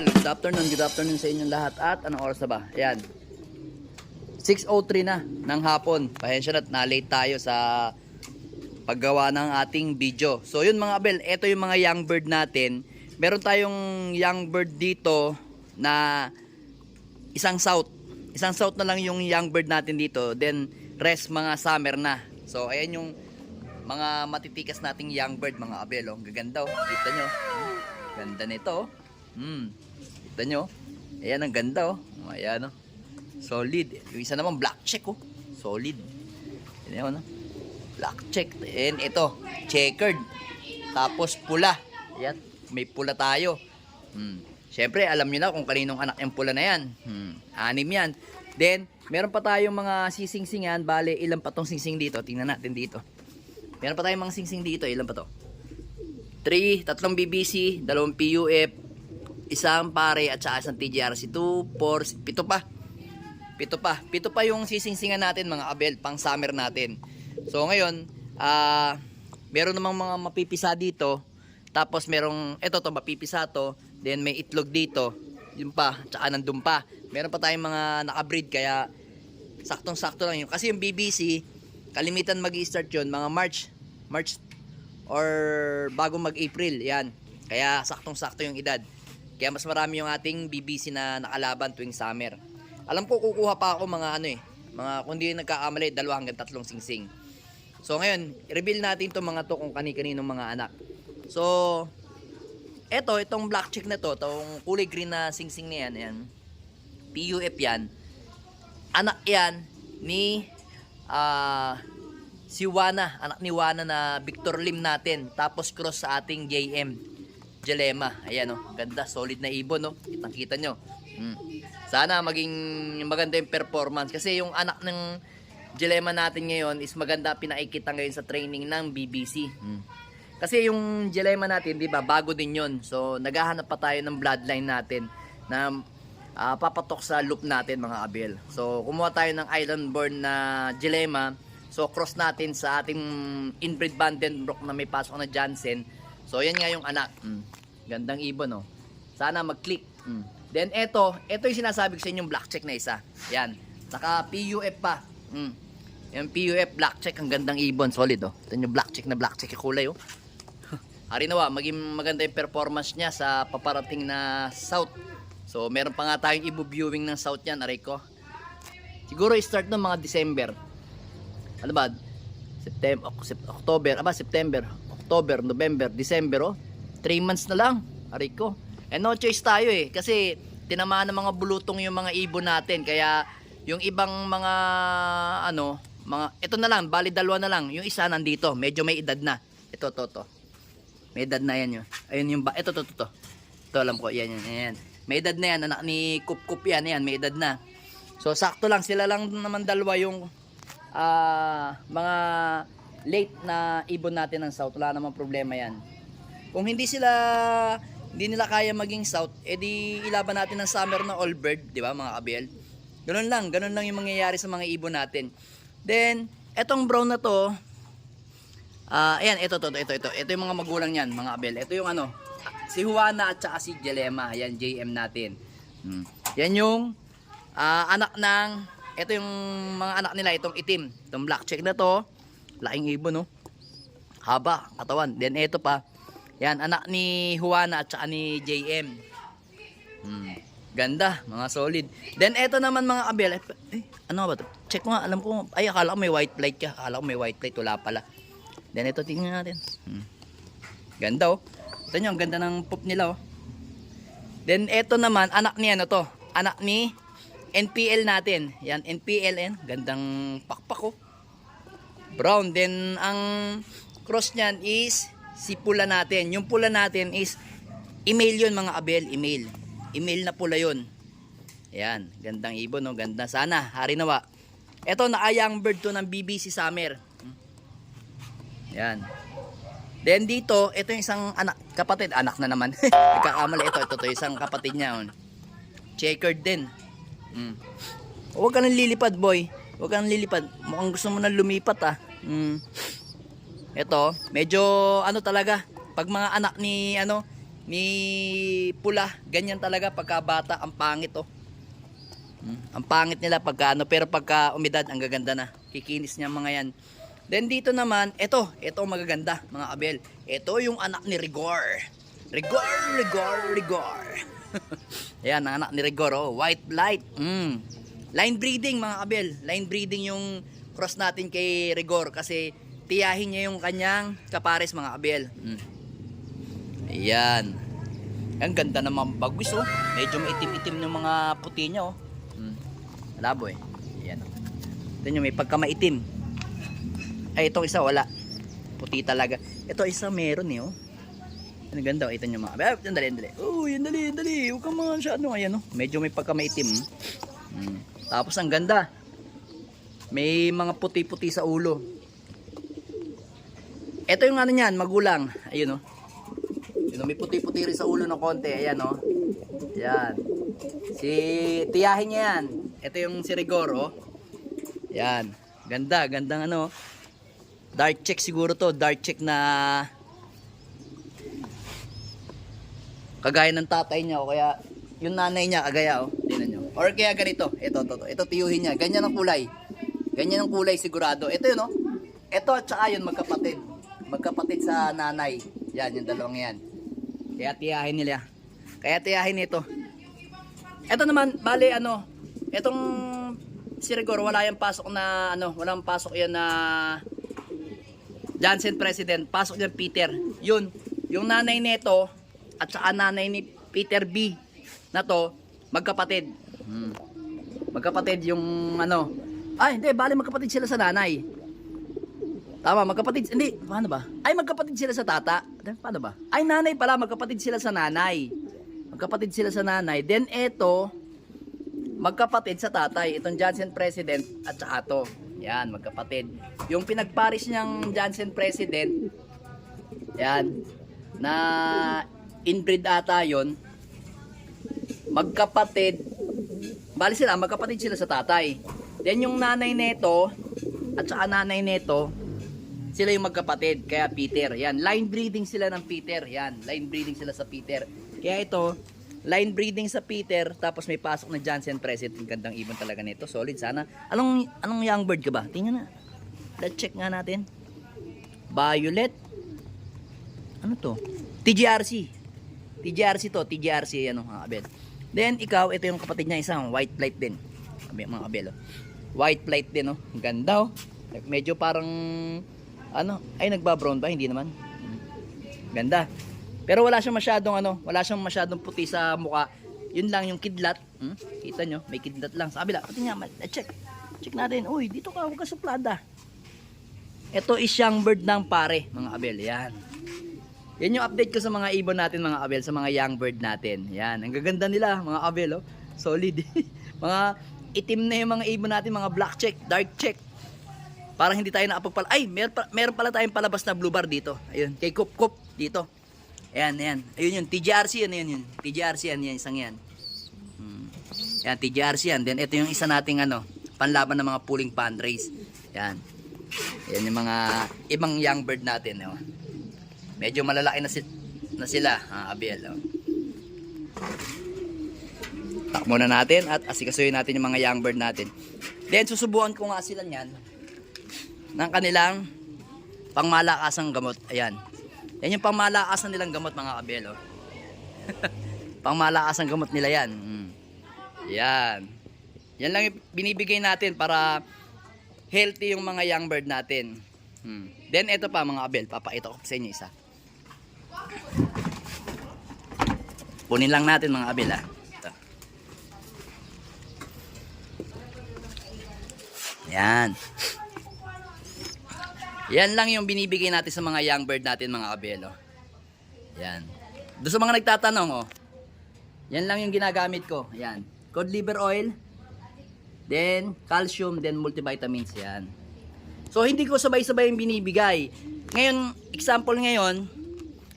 Abel, good afternoon, good afternoon sa inyong lahat at anong oras na ba? Ayan. 6.03 na ng hapon. Pasensya na, na-late tayo sa paggawa ng ating video. So yun mga Abel, ito yung mga young bird natin. Meron tayong young bird dito na isang south. Isang south na lang yung young bird natin dito. Then rest mga summer na. So ayan yung mga matitikas nating young bird mga Abel. Oh. Gaganda oh. Kita nyo. Ganda nito oh. Hmm. Kita nyo. Ayan ang ganda oh. Ayan oh. Solid. Yung isa naman black check oh. Solid. Ayan oh. no? Black check. And ito, checkered. Tapos pula. Ayan, may pula tayo. Hmm. Siyempre, alam nyo na kung kaninong anak yung pula na yan. Hmm. Anim yan. Then, meron pa tayong mga sising-singan. Bale, ilan pa tong singsing dito? Tingnan natin dito. Meron pa tayong mga singsing dito. Ilan pa to? 3, tatlong BBC, dalawang PUF, isang pare at saka isang TGRC 2, 4, pito pa. Pito pa. Pito pa yung sisingsingan natin mga abel, pang summer natin. So ngayon, ah meron namang mga mapipisa dito. Tapos merong, eto to, mapipisa to. Then may itlog dito. Yun pa, tsaka nandun pa. Meron pa tayong mga nakabreed kaya saktong-sakto lang yun. Kasi yung BBC, kalimitan mag start yun, mga March, March or bago mag-April, yan. Kaya saktong-sakto yung edad. Kaya mas marami yung ating BBC na nakalaban tuwing summer. Alam ko kukuha pa ako mga ano eh, mga kung di nagkakamali, dalawa hanggang tatlong singsing. So ngayon, reveal natin itong mga to kung kani-kaninong mga anak. So, eto, itong black chick na to, itong kulay green na singsing na yan, yan. PUF yan. Anak yan ni ah si Wana, anak ni Wana na Victor Lim natin. Tapos cross sa ating JM. Jalema. Ayan oh, ganda, solid na ibon no. Kitang kita nyo. Mm. Sana maging maganda yung performance kasi yung anak ng Jalema natin ngayon is maganda pinakikita ngayon sa training ng BBC. Mm. Kasi yung Jalema natin, 'di ba, bago din 'yon. So naghahanap pa tayo ng bloodline natin na ah, papatok sa loop natin mga abel. So kumuha tayo ng island na Jalema. So cross natin sa ating inbreed Vandenbroek na may pasok na Jansen. So yan nga yung anak. Mm. Gandang ibon oh. Sana mag-click. Mm. Then eto, eto yung sinasabi ko sa inyong black check na isa. Yan. Naka PUF pa. Mm. Yung PUF black check ang gandang ibon, solid oh. Ito yung black check na black check yung kulay oh. Hari nawa, maging maganda yung performance niya sa paparating na South. So meron pa nga tayong ibu-viewing ng South yan, aray ko. Siguro i-start ng mga December. Ano ba? September, October, aba September, October, November, December oh. 3 months na lang. Aray ko. Eh no choice tayo eh kasi tinamaan ng mga bulutong yung mga ibon natin kaya yung ibang mga ano, mga ito na lang, bali dalawa na lang. Yung isa nandito, medyo may edad na. Ito to to. May edad na yan yun. Ayun yung ba, ito to to to. Ito alam ko, yan yan yan. May edad na yan, anak ni Kup Kup yan, yan, may edad na. So sakto lang sila lang naman dalawa yung ah mga late na ibon natin ng South. Wala namang problema yan. Kung hindi sila hindi nila kaya maging South, edi ilaban natin ng summer na all bird, di ba mga kabel? Ganun lang, ganun lang yung mangyayari sa mga ibon natin. Then, etong brown na to, ah ayan, ito, to, ito, ito, ito yung mga magulang niyan, mga abel. Ito yung ano, si Juana at saka si Jalema, ayan, JM natin. Hmm. Yan yung ah, anak ng, ito yung mga anak nila, itong itim, itong black check na to, laking ibon, no? Haba, katawan. Then, ito pa, yan, anak ni Juana at saka ni JM. Hmm. Ganda, mga solid. Then eto naman mga abel, eh, eh, ano ba to? Check ko nga, alam ko, ay akala ko may white plate ka. Akala ko may white plate, wala pala. Then ito tingnan natin. Hmm. Ganda oh. Ito nyo, ang ganda ng poop nila oh. Then eto naman, anak ni ano to? Anak ni NPL natin. Yan, NPL yan. Gandang pakpak oh. Brown. Then ang cross niyan is si pula natin. Yung pula natin is email yun mga abel, email. Email na pula yun. Yan, gandang ibon, no? ganda. Sana, hari nawa. Ito, naayang bird to ng BBC Summer. Yan. Then dito, ito yung isang anak, kapatid, anak na naman. Nagkakamali, ito, ito, ito, isang kapatid niya. Oh. Checkered din. Mm. Huwag ka nang lilipad, boy. Huwag ka nang lilipad. Mukhang gusto mo na lumipat, ah. Mm. Ito, medyo ano talaga, pag mga anak ni ano may pula. Ganyan talaga pagka bata, ang pangit oh. Hmm, Ang pangit nila pagka ano, pero pagka umidad, ang gaganda na. Kikinis niya mga yan. Then dito naman, ito, ito magaganda, mga abel. Ito yung anak ni Rigor. Rigor, Rigor, Rigor. Ayan, ang anak ni Rigor, oh. white light. Mm. Line breeding, mga abel. Line breeding yung cross natin kay Rigor kasi tiyahin niya yung kanyang kapares, mga abel. Mm. Ayan. Ang ganda naman bagwis, oh. Medyo maitim-itim yung mga puti niya, oh. Mm. Labo, eh. Ayan, oh. Ito nyo, may pagkamaitim. Ay, itong isa wala. Puti talaga. Ito isa meron eh, oh. Ang ganda, oh. ito nyo mga. Ah, yan dali, dali. Oh, yan dali, dali. Huwag ka mga siya, ano, ayan, oh. Medyo may pagkamaitim. Mm. Tapos, ang ganda. May mga puti-puti sa ulo. Ito yung ano niyan, magulang. Ayun, oh. Yun, oh, may puti-puti rin sa ulo ng konti. Ayan, oh. Yan. Si tiyahin niya yan. Ito yung si Rigor, oh. Yan. Ganda, gandang ano. Dark check siguro to. Dark check na kagaya ng tatay niya o kaya yung nanay niya kagaya oh. Tingnan nyo. Or kaya ganito. Ito, ito, ito. Ito tiyuhin niya. Ganyan ang kulay. Ganyan ang kulay sigurado. Ito yun oh. Ito at saka yun magkapatid. Magkapatid sa nanay. Yan, yung dalawang yan. Kaya tiyahin nila. Kaya tiyahin ito. Ito naman, bali ano, itong si Rigor, wala yung pasok na, ano, walang pasok yan na Johnson President. Pasok yan Peter. Yun, yung nanay nito at saka nanay ni Peter B na to, magkapatid. Hmm. Magkapatid yung ano. Ay, hindi, bali magkapatid sila sa nanay. Tama, magkapatid. Hindi, paano ba? Ay, magkapatid sila sa tata. Then, Paano ba? Ay, nanay pala, magkapatid sila sa nanay. Magkapatid sila sa nanay. Then, eto, magkapatid sa tatay. Itong Johnson President at saka to. Yan, magkapatid. Yung pinagparis niyang Johnson President, yan, na inbreed ata yon magkapatid, bali sila, magkapatid sila sa tatay. Then yung nanay neto, at saka nanay neto, sila yung magkapatid, kaya Peter. Yan, line breeding sila ng Peter. Yan, line breeding sila sa Peter. Kaya ito, line breeding sa Peter, tapos may pasok na Johnson President. Ang gandang ibon talaga nito. Solid sana. Anong, anong young bird ka ba? Tingnan na. Let's check nga natin. Violet. Ano to? TGRC. TGRC to, TGRC ano, mga abel. Then ikaw, ito yung kapatid niya, isang white plate din. Mga abel, oh. White plate din, oh. Ganda, oh. Medyo parang, ano, ay nagba-brown ba? Hindi naman. Ganda. Pero wala siyang masyadong, ano, wala siyang masyadong puti sa mukha. Yun lang yung kidlat. Hmm? Kita nyo, may kidlat lang. Sa kabila, pati nga, ma- check. Check natin. Uy, dito ka, huwag ka suplada. Ito is young bird ng pare, mga abel. Yan. Yan yung update ko sa mga ibon natin, mga abel, sa mga young bird natin. Yan. Ang gaganda nila, mga abel, oh. Solid. mga itim na yung mga ibon natin, mga black check, dark check. Parang hindi tayo nakapagpala. Ay, meron, pa, meron pala tayong palabas na blue bar dito. Ayun, kay Kup Kup dito. Ayan, ayan. Ayun yun, TGRC yan, yan yun. TGRC yan, yan, isang yan. Hmm. Yan, TGRC yan. Then, ito yung isa nating ano, panlaban ng mga pooling pan race. Yan. Yan yung mga ibang young bird natin. Oh. Medyo malalaki na, si, na sila, ah, Abiel. Oh. Tak muna natin at asikasuhin natin yung mga young bird natin. Then, susubukan ko nga sila niyan ng kanilang pangmalakasang gamot. Ayan. Yan yung pangmalakasan nilang gamot, mga kabelo. pangmalakasang gamot nila yan. Mm. Yan. Yan lang binibigay natin para healthy yung mga young bird natin. Hmm. Then ito pa mga abel, papakita ko sa inyo isa. Punin lang natin mga abel ah. Ito. Yan. Yan lang yung binibigay natin sa mga young bird natin mga abel oh. Yan. Doon sa mga nagtatanong oh. Yan lang yung ginagamit ko. Yan. Cod liver oil, then calcium, then multivitamins yan. So hindi ko sabay-sabay yung binibigay. Ngayon, example ngayon,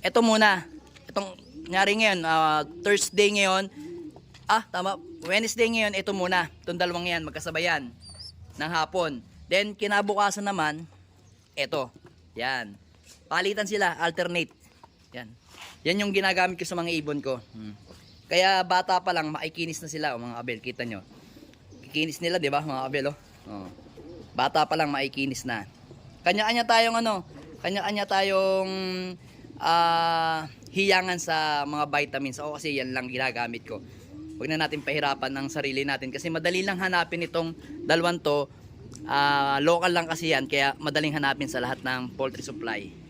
ito muna. Itong nyari ngayon, ah, Thursday ngayon, ah tama, Wednesday ngayon, ito muna. Itong dalawang yan, magkasabayan ng hapon. Then kinabukasan naman, ito. Yan. Palitan sila, alternate. Yan. Yan yung ginagamit ko sa mga ibon ko. Hmm. Kaya bata pa lang, maikinis na sila, oh, mga abel. Kita nyo. Kikinis nila, di ba, mga abel, oh. oh. Bata pa lang, maikinis na. Kanya-kanya tayong ano, kanya-kanya tayong ah, hiyangan sa mga vitamins. Ako kasi yan lang ginagamit ko. Huwag na natin pahirapan ng sarili natin kasi madali lang hanapin itong dalawang to. Ah, local lang kasi yan kaya madaling hanapin sa lahat ng poultry supply.